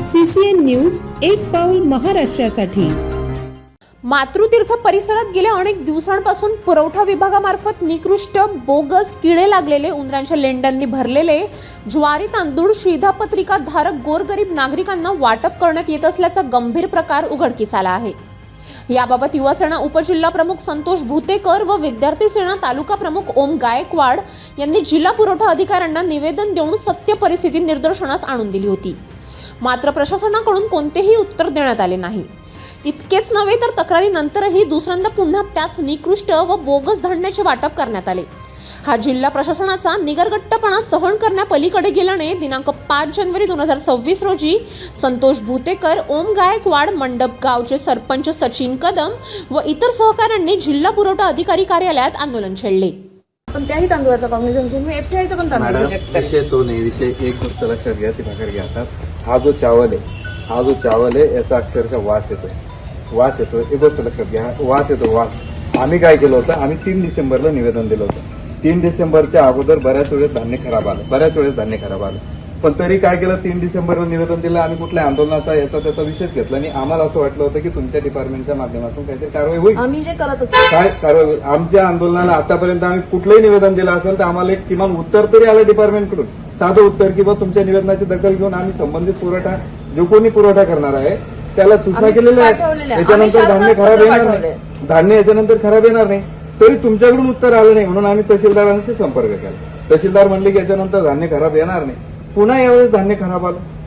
CCN news एक पाऊल महाराष्ट्रासाठी. मातृतीर्थ परिसरात गेल्या अनेक दिवसांपासून पुरवठा विभागामार्फत निकृष्ट बोगस किडे लागलेले उंदरांच्या लेंड्यांनी भरलेले ज्वारी तांदूळ शिधापत्रिका धारक गोरगरीब नागरिकांना वाटप करण्यात येत असल्याचा गंभीर प्रकार उघडकीस आला आहे. याबाबत युवासेना उपजिल्हा प्रमुख संतोष भूतेकर व विद्यार्थी सेना तालुका प्रमुख ओम गायकवाड यांनी जिल्हा पुरवठा अधिकाऱ्यांना निवेदन देऊन सत्य परिस्थिती निदर्शनास आणून दिली होती. मात्र प्रशासनाकडून कोणतेही उत्तर देण्यात आले नाही. इतकेच नव्हे तर तक्रारीनंतरही दुसऱ्यांदा पुन्हा त्याच निकृष्ट व बोगस धान्याचे वाटप करण्यात आले. हा जिल्हा प्रशासनाचा निगरगट्टपणा सहन करण्यापलीकडे गेल्याने दिनांक पाच जानेवारी दोन हजार सव्वीस रोजी संतोष भूतेकर ओम गायकवाड मंडप गावचे सरपंच सचिन कदम व इतर सहकाऱ्यांनी जिल्हा पुरवठा अधिकारी कार्यालयात आंदोलन छेडले. पण त्याही तांदूळाचा कॉम्बिनेशन तुम्ही एफसीआयचा पण तांदूळ मॅडम रिजेक्ट करा. विषय तो नाही. विषय एक गोष्ट लक्षात घ्या ती भाकर घ्या आता. हा जो चावल आहे हा जो चावल आहे याचा अक्षरशः वास येतोय. वास येतोय. एक गोष्ट लक्षात घ्या वास येतो वास. आम्ही काय केलं होतं? आम्ही तीन डिसेंबरला निवेदन दिलं होतं. तीन डिसेंबरच्या अगोदर बऱ्याच वेळेस धान्य खराब आलं. बऱ्याच वेळेस धान्य खराब आलं. पण तरी काय केलं तीन डिसेंबरला निवेदन दिलं आम्ही कुठल्या आंदोलनाचा याचा त्याचा विषयच घेतला आणि आम्हाला असं वाटलं होतं की तुमच्या डिपार्टमेंटच्या माध्यमातून काहीतरी कारवाई होईल. आम्ही जे करत होतो. काय कारवाई होईल? आमच्या आंदोलनाला आतापर्यंत आम्ही कुठलंही निवेदन दिलं असेल तर आम्हाला एक किमान उत्तर तरी आलं डिपार्टमेंटकडून साधं उत्तर किंवा तुमच्या निवेदनाची दखल घेऊन आम्ही संबंधित पुरवठा जो कोणी पुरवठा करणार आहे त्याला सूचना केलेल्या आहेत. आहे. त्याच्यानंतर धान्य खराब येणार. नाही. धान्य याच्यानंतर खराब येणार नाही. तरी तुमच्याकडून उत्तर आलं नाही म्हणून आम्ही तहसीलदारांशी संपर्क केला. तहसीलदार म्हणले की याच्यानंतर धान्य खराब येणार नाही. पुन्हा यावेळेस धान्य खराब आलं.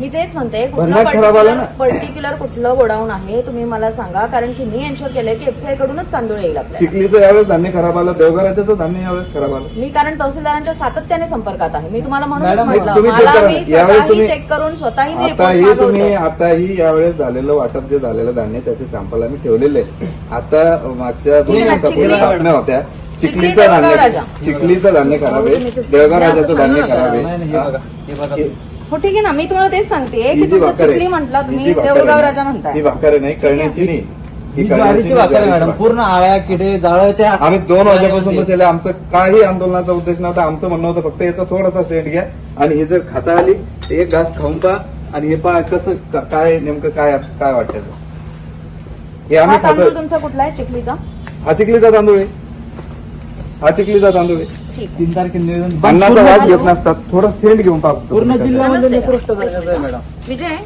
मी तेच म्हणते भन्नाट खराब आलं ना. पर्टिक्युलर कुठलं गोडाऊन आहे तुम्ही मला सांगा कारण की मी एन्शोर केलंय की एफसीआय कडूनच तांदूळ येईल आपल्याला चिखलीचं यावेळेस धान्य खराब आलं देवघराच्याचं धान्य यावेळेस खराब आलं मी कारण तहसीलदारांच्या सातत्याने संपर्कात आहे मी तुम्हाला म्हणूनच मॅडम, म्हटलं तुम्ही check मला करा. मी यावेळेस स्वतःही तुम्ही- चेक करून स्वतःही मी आता report ही तुम्ही मागवते. आताही यावेळेस झालेलं वाटप जे झालेलं धान्य त्याचे सॅम्पल आम्ही ठेवलेले आहे. आता मागच्या दोन दिवसापूर्वी चिखली- बातम्या होत्या चिखलीचं चिखलीचं धान्य राजा. चिखलीचं धान्य खराब आहे देवगाव राजाचं धान्य खराब आहे हे- हो ठीक आहे ना. मी तुम्हाला तेच सांगते. ही की जी भाकर चिखली म्हटलं ही तुम्ही भाकर देऊळगाव आहे राजा ना, म्हणताय. ही भाकर नाही कळण्याची नाही. ही करण्याची ज्वारीची नाही, भाकर आहे ज्वारीची मॅडम. भाकर. पूर्ण आळ्या किडे जाळं त्या आम्ही दोन वाजेपासून बसलेले आमचं काही आंदोलनाचा उद्देश नव्हता आमचं म्हणणं होतं फक्त याचा थोडासा सेंट घ्या. आणि हे जर खाता आली तर एक घास खाऊन पहा. आणि हे पहा कसं का- काय नेमकं काय काय वाटतं. हे हा आम्ही तांदूळ खातो. तुमचा कुठला आहे? चिखलीचा? हा चिखलीचा तांदूळ आहे. हा चिखलीचा तांदूळ. आहे. तीन तारखेला निवेदन अन्नाचा वास घेत नसतात. थोडं सेंट घेऊन पाहतो पूर्ण जिल्ह्यामध्ये. निकृष्ट दर्जाचं आहे मॅडम. विजय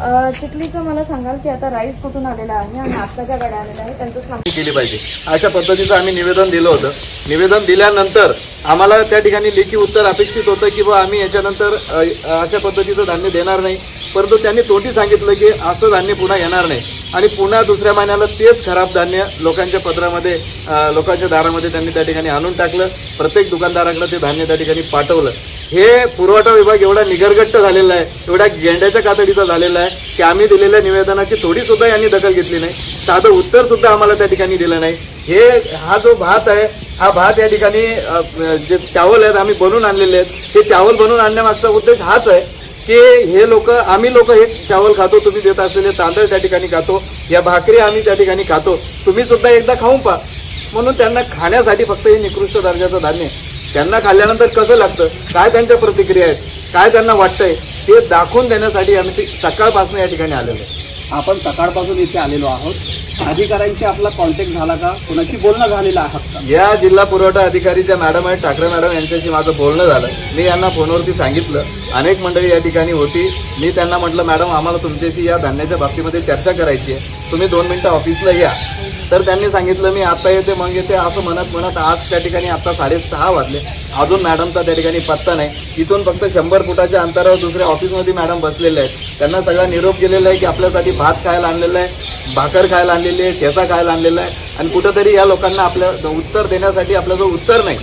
अं, चिखलीचं मला सांगाल की आता राईस कुठून आलेला आहे आणि नाश्ताच्या गाड्या आलेल्या आहेत त्यांचं सांग केली पाहिजे. अशा पद्धतीचं आम्ही निवेदन दिलं होतं. निवेदन दिल्यानंतर आम्हाला त्या ठिकाणी लेखी उत्तर अपेक्षित होतं की बा आम्ही याच्यानंतर अशा पद्धतीचं धान्य देणार नाही. परंतु त्यांनी तोटी सांगितलं की असं धान्य पुन्हा येणार नाही. आणि पुन्हा दुसऱ्या महिन्याला तेच खराब धान्य लोकांच्या पत्रामध्ये लोकांच्या दारामध्ये त्यांनी त्या ठिकाणी आणून टाकलं. प्रत्येक दुकानदाराकडे ते धान्य त्या ठिकाणी पाठवलं. हे पुरवठा विभाग एवढा निगरगट्ट झालेला आहे एवढ्या गेंड्याच्या कातडीचा झालेला आहे की आम्ही दिलेल्या निवेदनाची थोडी सुद्धा यांनी दखल घेतली नाही. साधं उत्तर सुद्धा आम्हाला त्या ठिकाणी दिलं नाही. हे हा जो भात आहे हा भात या ठिकाणी जे चावल आहेत आम्ही बनवून आणलेले आहेत. हे चावल बनवून आणण्यामागचा उद्देश हाच आहे की हे लोक आम्ही लोक हे चावल खातो तुम्ही देत असलेले तांदळ त्या ठिकाणी खातो या भाकरी आम्ही त्या ठिकाणी खातो. तुम्ही सुद्धा एकदा खाऊन पहा. म्हणून त्यांना खाण्यासाठी फक्त हे निकृष्ट दर्जाचं धान्य त्यांना खाल्ल्यानंतर कसं लागतं? काय त्यांच्या प्रतिक्रिया आहेत? काय त्यांना वाटतंय? ते दाखवून देण्यासाठी आम्ही ते सकाळपासून या ठिकाणी आलेलो आहे. आपण सकाळपासून इथे आलेलो आहोत. अधिकाऱ्यांशी आपला कॉन्टॅक्ट झाला का? कोणाशी बोलणं झालेलं आहात का या जिल्हा पुरवठा अधिकारी ज्या मॅडम आहेत ठाकरे मॅडम यांच्याशी माझं बोलणं झालं. मी यांना फोनवरती सांगितलं. अनेक मंडळी या ठिकाणी होती. मी त्यांना म्हटलं मॅडम आम्हाला तुमच्याशी या धान्याच्या बाबतीमध्ये चर्चा करायची आहे. तुम्ही दोन मिनिटं ऑफिसला या. तर त्यांनी सांगितलं मी आता येते मग येते असं म्हणत म्हणत आज त्या ठिकाणी आता साडेसहा वाजले. अजून मॅडमचा त्या ठिकाणी पत्ता नाही. इथून फक्त शंभर फुटाच्या अंतरावर दुसऱ्या ऑफिसमध्ये मॅडम बसलेले आहेत. त्यांना सगळा निरोप गेलेला आहे की आपल्यासाठी भात खायला आणलेला आहे भाकर खायला आणलेली आहे ठेचा खायला आणलेला आहे. आणि कुठंतरी या लोकांना आपल्या उत्तर देण्यासाठी आपल्याजवळ उत्तर नाही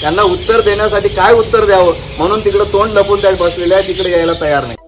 त्यांना उत्तर देण्यासाठी काय उत्तर द्यावं? म्हणून तिकडे तोंड लपून त्या बसलेले आहे तिकडे यायला तयार नाही.